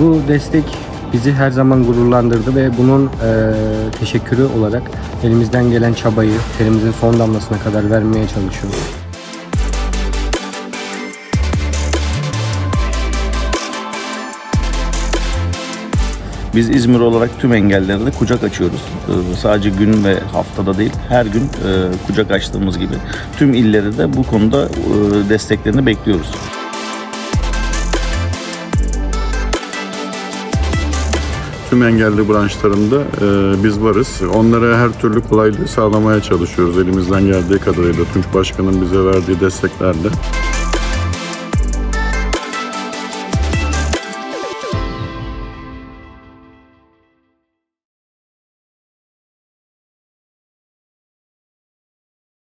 Bu destek bizi her zaman gururlandırdı ve bunun e, teşekkürü olarak elimizden gelen çabayı terimizin son damlasına kadar vermeye çalışıyoruz. Biz İzmir olarak tüm engellerine kucak açıyoruz. Ee, Sadece gün ve haftada değil, her gün e, kucak açtığımız gibi tüm illeri de bu konuda e, desteklerini bekliyoruz. Tüm engelli branşlarında e, biz varız. Onlara her türlü kolaylığı sağlamaya çalışıyoruz elimizden geldiği kadarıyla. Tunç Başkan'ın bize verdiği desteklerle.